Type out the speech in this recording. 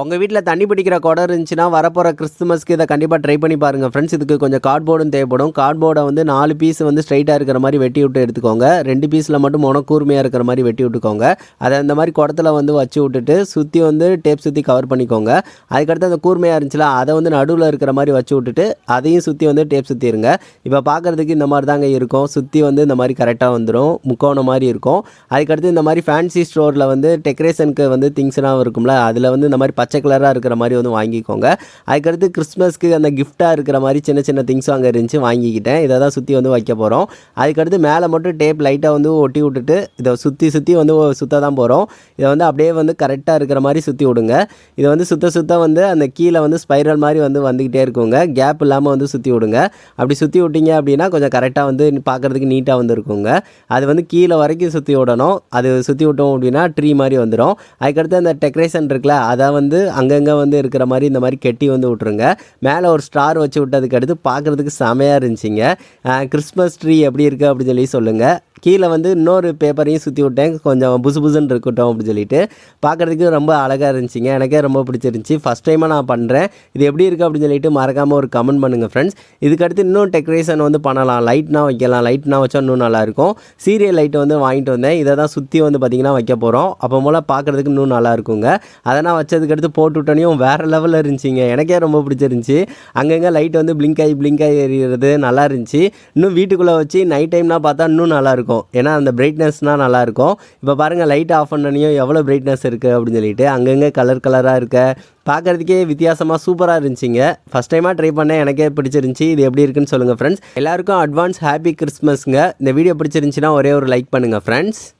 உங்கள் வீட்டில் தண்ணி பிடிக்கிற குடம் இருந்துச்சுன்னா வரப்போகிற கிறிஸ்துமஸ்க்கு இதை கண்டிப்பாக ட்ரை பண்ணி பாருங்கள் ஃப்ரெண்ட்ஸ் இதுக்கு கொஞ்சம் கார்ட்போர்டும் தேவைப்படும். கார்ட்போர்டை வந்து நாலு பீஸ் வந்து ஸ்ட்ரைட்டாக இருக்கிற மாதிரி வெட்டி விட்டு எடுத்துக்கோங்க. ரெண்டு பீஸில் மட்டும் மொன கூர்மையாக இருக்கிற மாதிரி வெட்டி விட்டுக்கோங்க. அதை அந்த மாதிரி குடத்துல வந்து வச்சு விட்டுட்டு சுற்றி வந்து டேப் சுற்றி கவர் பண்ணிக்கோங்க. அதுக்கடுத்து அந்த கூர்மையாக இருந்துச்சுல அதை வந்து நடுவில் இருக்கிற மாதிரி வச்சு விட்டுட்டு அதையும் சுற்றி வந்து டேப் சுற்றிடுங்க இப்போ பார்க்குறதுக்கு இந்த மாதிரி தாங்க இருக்கும். சுற்றி வந்து இந்த மாதிரி கரெக்டாக வந்துடும் முக்கோணம் மாதிரி இருக்கும். அதுக்கடுத்து இந்த மாதிரி ஃபேன்சி ஸ்டோரில் வந்து டெக்கரேஷனுக்கு வந்து திங்ஸ்லாம் இருக்கும்ல அதில் வந்து இந்த மாதிரி பச்சை பச்சை கலராக இருக்கிற மாதிரி வந்து வாங்கிக்கோங்க. அதுக்கடுத்து கிறிஸ்மஸ்க்கு அந்த கிஃப்டாக இருக்கிற மாதிரி சின்ன சின்ன திங்ஸும் அங்கே இருந்துச்சு வாங்கிக்கிட்டேன். இதை தான் சுற்றி வந்து வைக்க போகிறோம் அதுக்கடுத்து மேலே மட்டும் டேப் லைட்டாக வந்து ஒட்டி விட்டுட்டு இதை சுற்றி சுற்றி வந்து சுத்த தான் போகிறோம் இதை வந்து அப்படியே வந்து கரெக்டாக இருக்கிற மாதிரி சுற்றி விடுங்க. இதை வந்து சுத்த சுத்த வந்து அந்த கீழே வந்து ஸ்பைரல் மாதிரி வந்து வந்துக்கிட்டே இருக்குங்க. கேப் இல்லாமல் வந்து சுற்றி விடுங்க. அப்படி சுற்றி விட்டீங்க அப்படின்னா கொஞ்சம் கரெக்டாக வந்து பார்க்குறதுக்கு நீட்டாக வந்து இருக்குங்க. அது வந்து கீழே வரைக்கும் சுற்றி விடணும். அது சுற்றி விட்டோம் அப்படின்னா ட்ரீ மாதிரி வந்துடும் அதுக்கடுத்து அந்த டெக்கரேஷன் இருக்குல்ல அதை வந்து அங்கங்கே வந்து இருக்கிற மாதிரி இந்த மாதிரி கெட்டி வந்து விட்ருங்க மேலே ஒரு ஸ்டார் வச்சு விட்டதுக்கு அடுத்து பார்க்குறதுக்கு செமையாக இருந்துச்சுங்க. கிறிஸ்மஸ் ட்ரீ எப்படி இருக்குது அப்படின்னு சொல்லி சொல்லுங்கள் கீழே வந்து இன்னொரு பேப்பரையும் சுற்றி விட்டேன். கொஞ்சம் புசு புசுன்னு இருக்கட்டும் அப்படின்னு சொல்லிட்டு. பார்க்குறதுக்கு ரொம்ப அழகாக இருந்துச்சுங்க. எனக்கே ரொம்ப பிடிச்சிருந்துச்சி. ஃபஸ்ட் டைமாக நான் பண்ணுறேன் இது எப்படி இருக்குது அப்படின்னு சொல்லிட்டு மறக்காமல் ஒரு கமெண்ட் பண்ணுங்கள் ஃப்ரெண்ட்ஸ் இதுக்கடுத்து இன்னும் டெக்கரேஷன் வந்து பண்ணலாம். லைட்னா வைக்கலாம். லைட்னா வச்சா இன்னும் நல்லாயிருக்கும் சீரியல் லைட் வந்து வாங்கிட்டு வந்தேன். இதை தான் சுற்றி வந்து பார்த்திங்கன்னா வைக்க போகிறோம் அப்போ போல் பார்க்குறதுக்கு இன்னும் நல்லா இருக்குங்க. அதை நான் வச்சதுக்கடுத்து போட்டுவிட்டோனையும் போட்டு விட்டோனையும் வேறு லெவலில் இருந்துச்சிங்க. எனக்கே ரொம்ப பிடிச்சிருந்துச்சி. அங்கங்கே லைட் வந்து பிளிங்க் ஆகி பிளிங்க் ஆகி எறிகிறது நல்லா இருந்துச்சு. இன்னும் வீட்டுக்குள்ளே வச்சு நைட் டைம்னா பார்த்தா இன்னும் நல்லாயிருக்கும் இருக்கும். ஏன்னா அந்த பிரைட்னஸ்னால் நல்லாயிருக்கும். இப்போ பாருங்கள் லைட் ஆஃப் பண்ணனையும் எவ்வளோ பிரைட்னஸ் இருக்குது அப்படின்னு சொல்லிட்டு அங்கங்கே கலர் கலராக இருக்க பார்க்குறதுக்கே வித்தியாசமாக சூப்பராக இருந்துச்சுங்க. ஃபஸ்ட் டைமாக ட்ரை பண்ணேன் எனக்கே பிடிச்சிருந்துச்சி. இது எப்படி இருக்குன்னு சொல்லுங்கள் ஃப்ரெண்ட்ஸ் எல்லாருக்கும் அட்வான்ஸ் ஹாப்பி கிறிஸ்மஸ்ங்க இந்த வீடியோ பிடிச்சிருந்துச்சின்னா ஒரே ஒரு லைக் பண்ணுங்கள் ஃப்ரெண்ட்ஸ்